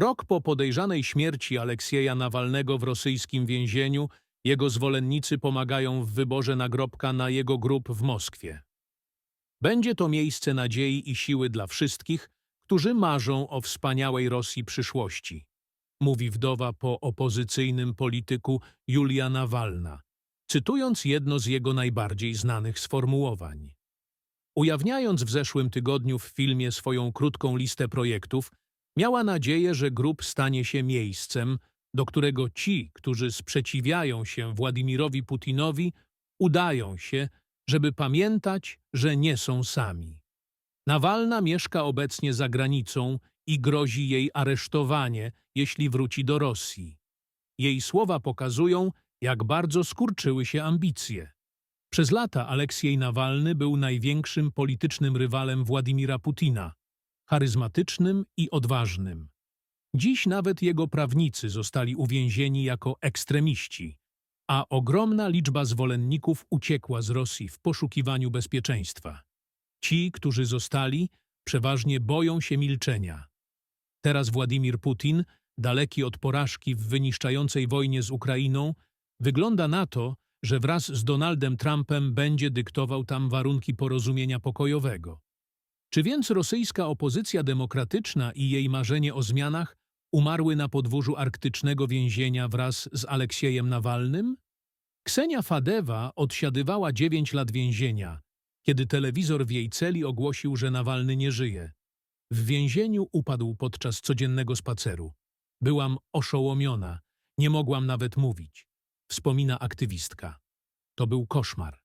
Rok po podejrzanej śmierci Aleksieja Nawalnego w rosyjskim więzieniu, jego zwolennicy pomagają w wyborze nagrobka na jego grób w Moskwie. Będzie to miejsce nadziei i siły dla wszystkich, którzy marzą o wspaniałej Rosji przyszłości, mówi wdowa po opozycyjnym polityku Julia Nawalna, cytując jedno z jego najbardziej znanych sformułowań. Ujawniając w zeszłym tygodniu w filmie swoją krótką listę projektów, miała nadzieję, że grób stanie się miejscem, do którego ci, którzy sprzeciwiają się Władimirowi Putinowi, udają się, żeby pamiętać, że nie są sami. Nawalna mieszka obecnie za granicą i grozi jej aresztowanie, jeśli wróci do Rosji. Jej słowa pokazują, jak bardzo skurczyły się ambicje. Przez lata Aleksiej Nawalny był największym politycznym rywalem Władimira Putina, charyzmatycznym i odważnym. Dziś nawet jego prawnicy zostali uwięzieni jako ekstremiści, a ogromna liczba zwolenników uciekła z Rosji w poszukiwaniu bezpieczeństwa. Ci, którzy zostali, przeważnie boją się milczenia. Teraz Władimir Putin, daleki od porażki w wyniszczającej wojnie z Ukrainą, wygląda na to, że wraz z Donaldem Trumpem będzie dyktował tam warunki porozumienia pokojowego. Czy więc rosyjska opozycja demokratyczna i jej marzenie o zmianach umarły na podwórzu arktycznego więzienia wraz z Aleksiejem Nawalnym? Ksenia Fadewa odsiadywała 9 lat więzienia, kiedy telewizor w jej celi ogłosił, że Nawalny nie żyje. W więzieniu upadł podczas codziennego spaceru. Byłam oszołomiona, nie mogłam nawet mówić, wspomina aktywistka. To był koszmar.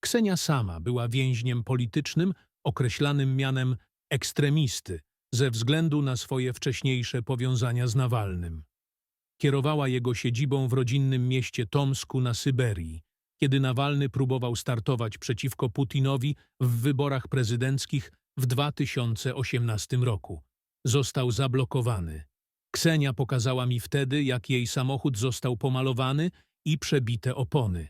Ksenia sama była więźniem politycznym określanym mianem ekstremisty ze względu na swoje wcześniejsze powiązania z Nawalnym. Kierowała jego siedzibą w rodzinnym mieście Tomsku na Syberii, kiedy Nawalny próbował startować przeciwko Putinowi w wyborach prezydenckich w 2018 roku. Został zablokowany. Ksenia pokazała mi wtedy, jak jej samochód został pomalowany i przebite opony.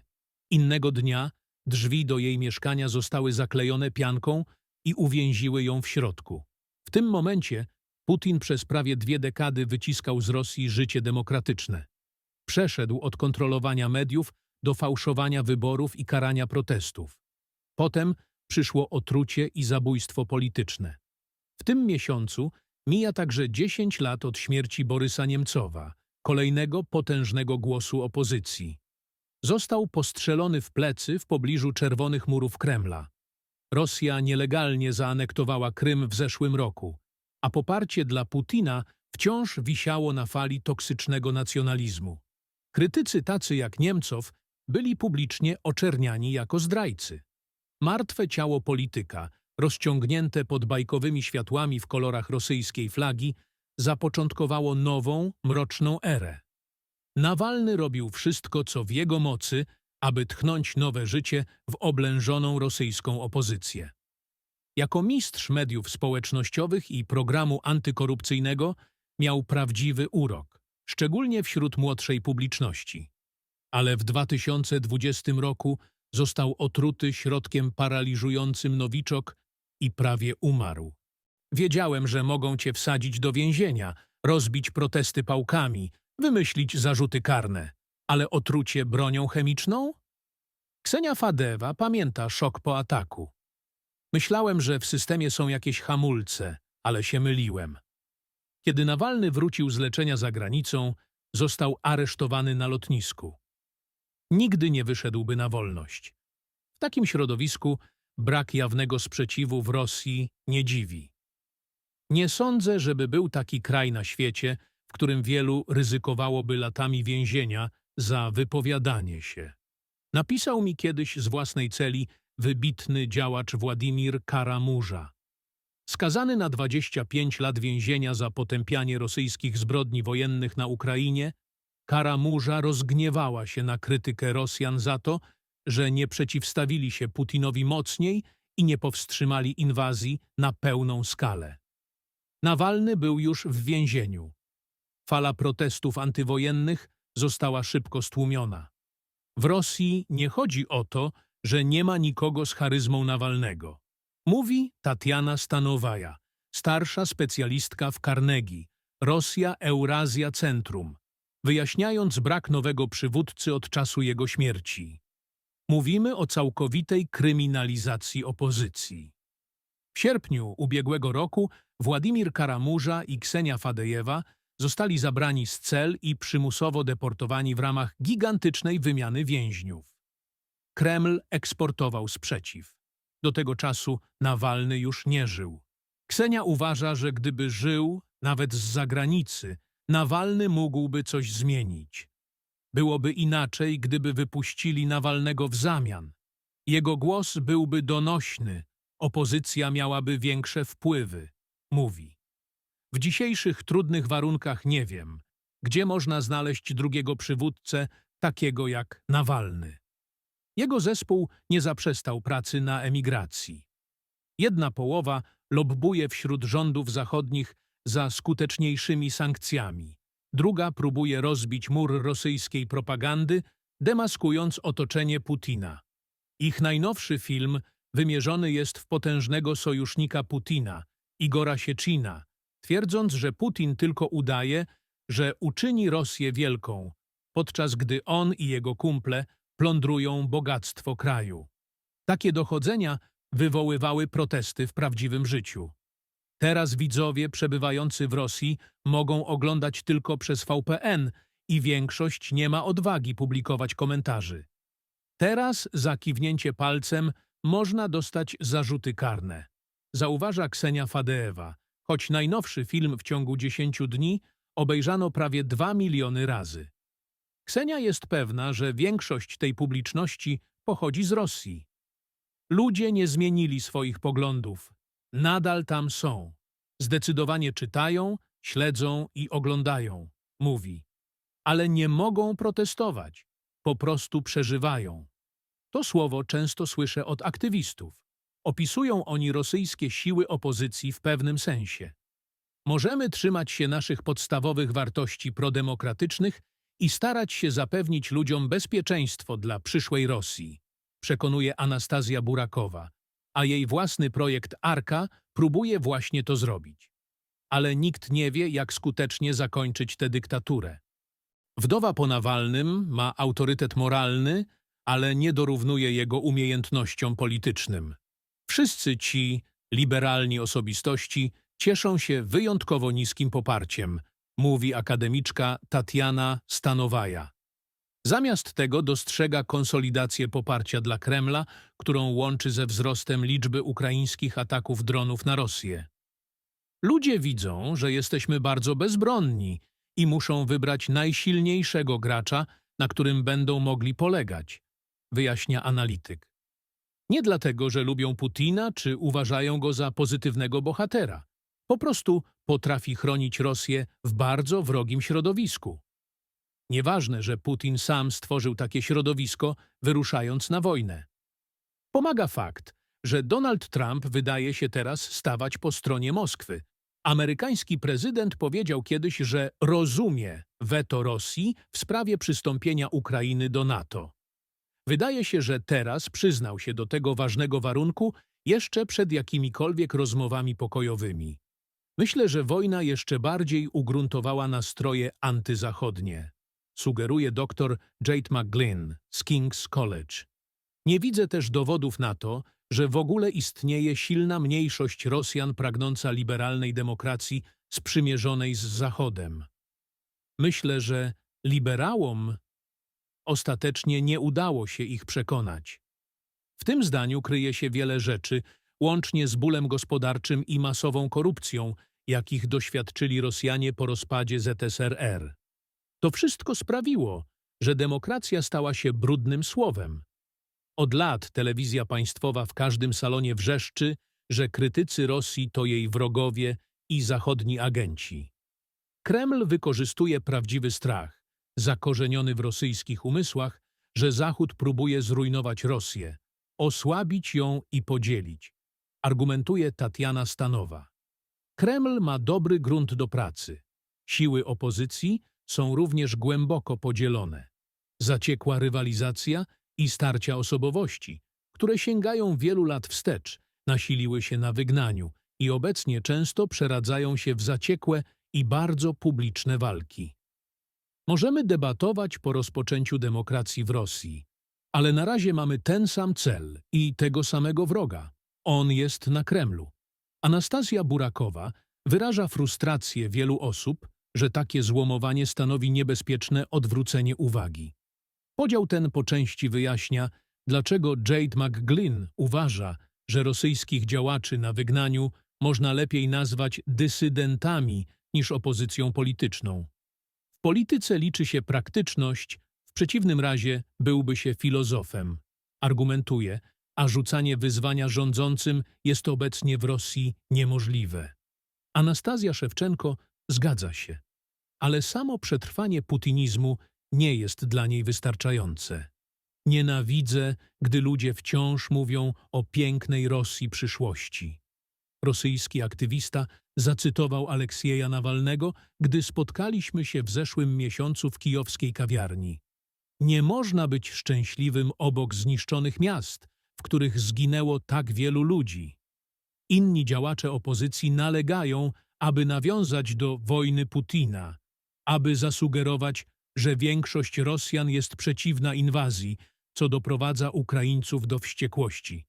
Innego dnia drzwi do jej mieszkania zostały zaklejone pianką i uwięziły ją w środku. W tym momencie Putin przez prawie dwie dekady wyciskał z Rosji życie demokratyczne. Przeszedł od kontrolowania mediów do fałszowania wyborów i karania protestów. Potem przyszło otrucie i zabójstwo polityczne. W tym miesiącu mija także 10 lat od śmierci Borysa Niemcowa, kolejnego potężnego głosu opozycji. Został postrzelony w plecy w pobliżu czerwonych murów Kremla. Rosja nielegalnie zaanektowała Krym w zeszłym roku, a poparcie dla Putina wciąż wisiało na fali toksycznego nacjonalizmu. Krytycy tacy jak Niemcow byli publicznie oczerniani jako zdrajcy. Martwe ciało polityka, rozciągnięte pod bajkowymi światłami w kolorach rosyjskiej flagi, zapoczątkowało nową, mroczną erę. Nawalny robił wszystko, co w jego mocy, aby tchnąć nowe życie w oblężoną rosyjską opozycję. Jako mistrz mediów społecznościowych i programu antykorupcyjnego miał prawdziwy urok, szczególnie wśród młodszej publiczności. Ale w 2020 roku został otruty środkiem paraliżującym nowiczok i prawie umarł. Wiedziałem, że mogą cię wsadzić do więzienia, rozbić protesty pałkami, wymyślić zarzuty karne. Ale otrucie bronią chemiczną? Ksenia Fadewa pamięta szok po ataku. Myślałem, że w systemie są jakieś hamulce, ale się myliłem. Kiedy Nawalny wrócił z leczenia za granicą, został aresztowany na lotnisku. Nigdy nie wyszedłby na wolność. W takim środowisku brak jawnego sprzeciwu w Rosji nie dziwi. Nie sądzę, żeby był taki kraj na świecie, w którym wielu ryzykowałoby latami więzienia za wypowiadanie się. Napisał mi kiedyś z własnej celi wybitny działacz Władimir Karamurza. Skazany na 25 lat więzienia za potępianie rosyjskich zbrodni wojennych na Ukrainie, Karamurza rozgniewała się na krytykę Rosjan za to, że nie przeciwstawili się Putinowi mocniej i nie powstrzymali inwazji na pełną skalę. Nawalny był już w więzieniu. Fala protestów antywojennych została szybko stłumiona. W Rosji nie chodzi o to, że nie ma nikogo z charyzmą Nawalnego. Mówi Tatiana Stanowaja, starsza specjalistka w Carnegie, Rosja Eurazja Centrum, wyjaśniając brak nowego przywódcy od czasu jego śmierci. Mówimy o całkowitej kryminalizacji opozycji. W sierpniu ubiegłego roku Władimir Karamurza i Ksenia Fadejewa zostali zabrani z cel i przymusowo deportowani w ramach gigantycznej wymiany więźniów. Kreml eksportował sprzeciw. Do tego czasu Nawalny już nie żył. Ksenia uważa, że gdyby żył, nawet z zagranicy, Nawalny mógłby coś zmienić. Byłoby inaczej, gdyby wypuścili Nawalnego w zamian. Jego głos byłby donośny, opozycja miałaby większe wpływy, mówi. W dzisiejszych trudnych warunkach nie wiem, gdzie można znaleźć drugiego przywódcę takiego jak Nawalny. Jego zespół nie zaprzestał pracy na emigracji. Jedna połowa lobbuje wśród rządów zachodnich za skuteczniejszymi sankcjami. Druga próbuje rozbić mur rosyjskiej propagandy, demaskując otoczenie Putina. Ich najnowszy film wymierzony jest w potężnego sojusznika Putina, Igora Sieczina, twierdząc, że Putin tylko udaje, że uczyni Rosję wielką, podczas gdy on i jego kumple plądrują bogactwo kraju. Takie dochodzenia wywoływały protesty w prawdziwym życiu. Teraz widzowie przebywający w Rosji mogą oglądać tylko przez VPN i większość nie ma odwagi publikować komentarzy. Teraz za kiwnięcie palcem można dostać zarzuty karne. Zauważa Ksenia Fadeewa, choć najnowszy film w ciągu 10 dni obejrzano prawie 2 miliony razy. Ksenia jest pewna, że większość tej publiczności pochodzi z Rosji. Ludzie nie zmienili swoich poglądów. Nadal tam są. Zdecydowanie czytają, śledzą i oglądają, mówi. Ale nie mogą protestować. Po prostu przeżywają. To słowo często słyszę od aktywistów. Opisują oni rosyjskie siły opozycji w pewnym sensie. Możemy trzymać się naszych podstawowych wartości prodemokratycznych i starać się zapewnić ludziom bezpieczeństwo dla przyszłej Rosji, przekonuje Anastazja Burakowa, a jej własny projekt Arka próbuje właśnie to zrobić. Ale nikt nie wie, jak skutecznie zakończyć tę dyktaturę. Wdowa po Nawalnym ma autorytet moralny, ale nie dorównuje jego umiejętnościom politycznym. Wszyscy ci liberalni osobistości cieszą się wyjątkowo niskim poparciem, mówi akademiczka Tatiana Stanowaja. Zamiast tego dostrzega konsolidację poparcia dla Kremla, którą łączy ze wzrostem liczby ukraińskich ataków dronów na Rosję. Ludzie widzą, że jesteśmy bardzo bezbronni i muszą wybrać najsilniejszego gracza, na którym będą mogli polegać, wyjaśnia analityk. Nie dlatego, że lubią Putina czy uważają go za pozytywnego bohatera. Po prostu potrafi chronić Rosję w bardzo wrogim środowisku. Nieważne, że Putin sam stworzył takie środowisko, wyruszając na wojnę. Pomaga fakt, że Donald Trump wydaje się teraz stawać po stronie Moskwy. Amerykański prezydent powiedział kiedyś, że rozumie weto Rosji w sprawie przystąpienia Ukrainy do NATO. Wydaje się, że teraz przyznał się do tego ważnego warunku jeszcze przed jakimikolwiek rozmowami pokojowymi. Myślę, że wojna jeszcze bardziej ugruntowała nastroje antyzachodnie, sugeruje dr Jade McGlynn z King's College. Nie widzę też dowodów na to, że w ogóle istnieje silna mniejszość Rosjan pragnąca liberalnej demokracji sprzymierzonej z Zachodem. Myślę, że liberałom ostatecznie nie udało się ich przekonać. W tym zdaniu kryje się wiele rzeczy, łącznie z bólem gospodarczym i masową korupcją, jakich doświadczyli Rosjanie po rozpadzie ZSRR. To wszystko sprawiło, że demokracja stała się brudnym słowem. Od lat telewizja państwowa w każdym salonie wrzeszczy, że krytycy Rosji to jej wrogowie i zachodni agenci. Kreml wykorzystuje prawdziwy strach, zakorzeniony w rosyjskich umysłach, że Zachód próbuje zrujnować Rosję, osłabić ją i podzielić, argumentuje Tatiana Stanowa. Kreml ma dobry grunt do pracy. Siły opozycji są również głęboko podzielone. Zaciekła rywalizacja i starcia osobowości, które sięgają wielu lat wstecz, nasiliły się na wygnaniu i obecnie często przeradzają się w zaciekłe i bardzo publiczne walki. Możemy debatować po rozpoczęciu demokracji w Rosji, ale na razie mamy ten sam cel i tego samego wroga. On jest na Kremlu. Anastazja Burakowa wyraża frustrację wielu osób, że takie złomowanie stanowi niebezpieczne odwrócenie uwagi. Podział ten po części wyjaśnia, dlaczego Jade McGlynn uważa, że rosyjskich działaczy na wygnaniu można lepiej nazwać dysydentami niż opozycją polityczną. W polityce liczy się praktyczność, w przeciwnym razie byłby się filozofem. Argumentuje, a rzucanie wyzwania rządzącym jest obecnie w Rosji niemożliwe. Anastazja Szewczenko zgadza się, ale samo przetrwanie putinizmu nie jest dla niej wystarczające. Nienawidzę, gdy ludzie wciąż mówią o pięknej Rosji przyszłości. Rosyjski aktywista zacytował Aleksieja Nawalnego, gdy spotkaliśmy się w zeszłym miesiącu w kijowskiej kawiarni. Nie można być szczęśliwym obok zniszczonych miast, w których zginęło tak wielu ludzi. Inni działacze opozycji nalegają, aby nawiązać do wojny Putina, aby zasugerować, że większość Rosjan jest przeciwna inwazji, co doprowadza Ukraińców do wściekłości.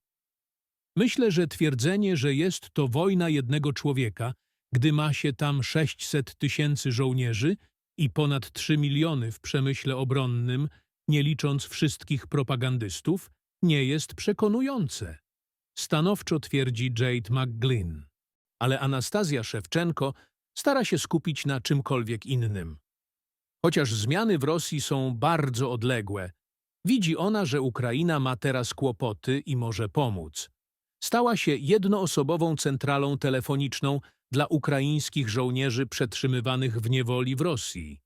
Myślę, że twierdzenie, że jest to wojna jednego człowieka, gdy ma się tam 600 tysięcy żołnierzy i ponad 3 miliony w przemyśle obronnym, nie licząc wszystkich propagandystów, nie jest przekonujące. Stanowczo twierdzi Jade McGlynn. Ale Anastazja Szewczenko stara się skupić na czymkolwiek innym. Chociaż zmiany w Rosji są bardzo odległe, widzi ona, że Ukraina ma teraz kłopoty i może pomóc. Stała się jednoosobową centralą telefoniczną dla ukraińskich żołnierzy przetrzymywanych w niewoli w Rosji.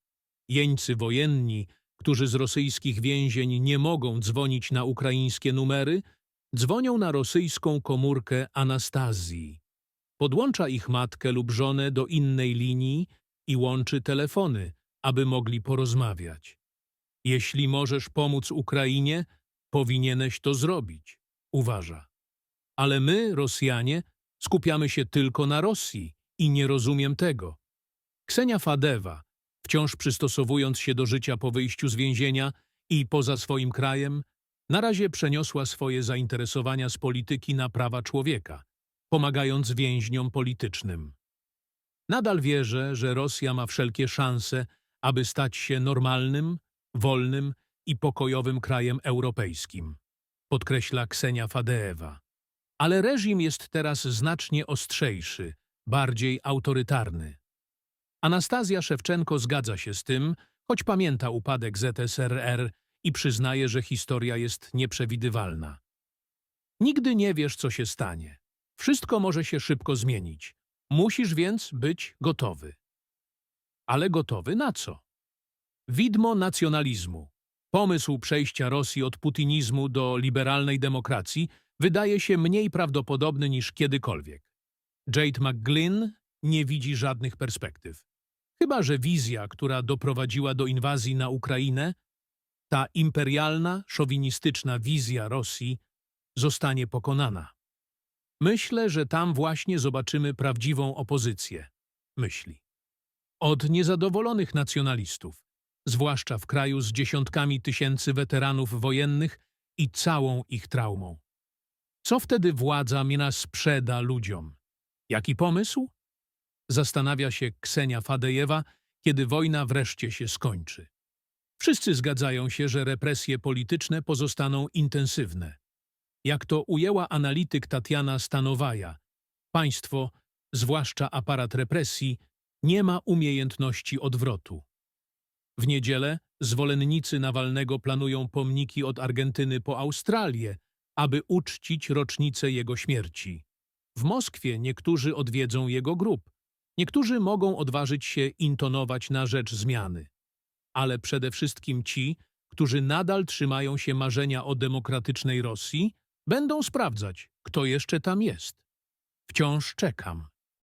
Jeńcy wojenni, którzy z rosyjskich więzień nie mogą dzwonić na ukraińskie numery, dzwonią na rosyjską komórkę Anastazji. Podłącza ich matkę lub żonę do innej linii i łączy telefony, aby mogli porozmawiać. Jeśli możesz pomóc Ukrainie, powinieneś to zrobić, uważa. Ale my, Rosjanie, skupiamy się tylko na Rosji i nie rozumiem tego. Ksenia Fadewa, wciąż przystosowując się do życia po wyjściu z więzienia i poza swoim krajem, na razie przeniosła swoje zainteresowania z polityki na prawa człowieka, pomagając więźniom politycznym. Nadal wierzę, że Rosja ma wszelkie szanse, aby stać się normalnym, wolnym i pokojowym krajem europejskim, podkreśla Ksenia Fadeewa. Ale reżim jest teraz znacznie ostrzejszy, bardziej autorytarny. Anastazja Szewczenko zgadza się z tym, choć pamięta upadek ZSRR i przyznaje, że historia jest nieprzewidywalna. Nigdy nie wiesz, co się stanie. Wszystko może się szybko zmienić. Musisz więc być gotowy. Ale gotowy na co? Widmo nacjonalizmu. Pomysł przejścia Rosji od putinizmu do liberalnej demokracji wydaje się mniej prawdopodobny niż kiedykolwiek. Jade McGlynn nie widzi żadnych perspektyw. Chyba, że wizja, która doprowadziła do inwazji na Ukrainę, ta imperialna, szowinistyczna wizja Rosji zostanie pokonana. Myślę, że tam właśnie zobaczymy prawdziwą opozycję, myśli. Od niezadowolonych nacjonalistów, zwłaszcza w kraju z dziesiątkami tysięcy weteranów wojennych i całą ich traumą. Co wtedy władza mina sprzeda ludziom? Jaki pomysł? Zastanawia się Ksenia Fadejewa, kiedy wojna wreszcie się skończy. Wszyscy zgadzają się, że represje polityczne pozostaną intensywne. Jak to ujęła analityk Tatiana Stanowaja, państwo, zwłaszcza aparat represji, nie ma umiejętności odwrotu. W niedzielę zwolennicy Nawalnego planują pomniki od Argentyny po Australię, aby uczcić rocznicę jego śmierci. W Moskwie niektórzy odwiedzą jego grób, niektórzy mogą odważyć się intonować na rzecz zmiany. Ale przede wszystkim ci, którzy nadal trzymają się marzenia o demokratycznej Rosji, będą sprawdzać, kto jeszcze tam jest. Wciąż czekam.